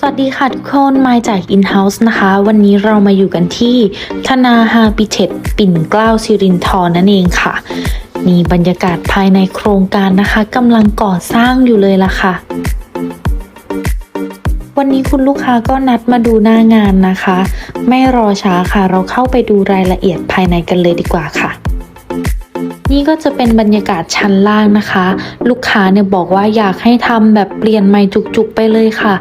สวัสดีค่ะทุกคนมาจาก In-House นะคะ วันนี้เรามาอยู่กันที่ธนาฮาปิเชตปิ่นเกล้าสิรินทรนั่นเองค่ะ นี่บรรยากาศภายในโครงการนะคะกำลังก่อสร้างอยู่เลยล่ะค่ะ วันนี้คุณลูกค้าก็นัดมาดูหน้างานนะคะ ไม่รอช้าค่ะ เราเข้าไปดูรายละเอียดภายในกันเลยดีกว่าค่ะ นี่ก็จะเป็นบรรยากาศชั้นล่างนะคะ ลูกค้าเนี่ยบอกว่าอยากให้ทำแบบเปลี่ยนใหม่จุกๆไปเลยค่ะ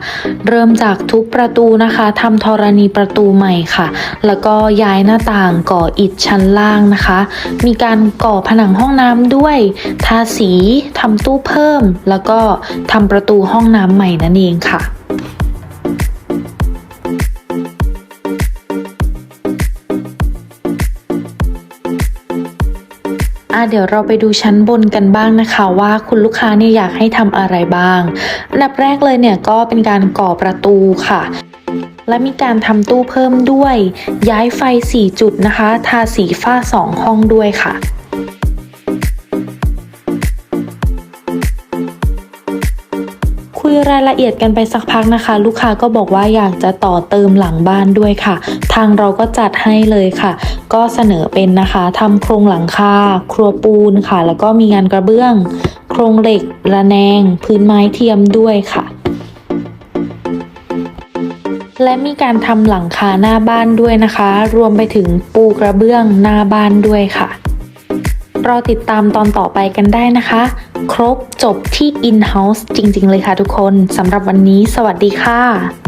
เริ่มจากทุบประตูนะคะทำธรณีประตูใหม่ค่ะ แล้วก็ย้ายหน้าต่างก่ออิฐชั้นล่างนะคะ มีการก่อผนังห้องน้ำด้วยทาสีทำตู้เพิ่ม แล้วก็ทำประตูห้องน้ำใหม่นั่นเองค่ะ อะเดี๋ยวเราไปดูชั้นบนกันบ้างนะคะ ว่าคุณลูกค้าเนี่ยอยากให้ทำอะไรบ้างอันดับแรกเลยเนี่ยก็เป็นการก่อประตูค่ะและมีการทำตู้เพิ่มด้วย ย้ายไฟ 4 จุดนะคะ ทาสีฝ้า 2 ห้องด้วยค่ะ คุยรายละเอียดกันไปสักพักนะคะ ลูกค้าก็บอกว่าอยากจะต่อเติมหลังบ้านด้วยค่ะ ทางเราก็จัดให้เลยค่ะ ก็เสนอเป็นนะคะทำโครงหลังคาครัวปูนค่ะ แล้วก็มีงานกระเบื้อง โครงเหล็ก ระแนง พื้นไม้เทียมด้วยค่ะ และมีการทำหลังคาหน้าบ้านด้วยนะคะ รวมไปถึงปูกระเบื้องหน้าบ้านด้วยค่ะรอติดตามตอนต่อไปกันได้นะคะ ครบจบที่ in-house จริง ๆ เลยค่ะทุกคนสำหรับวันนี้ สวัสดีค่ะ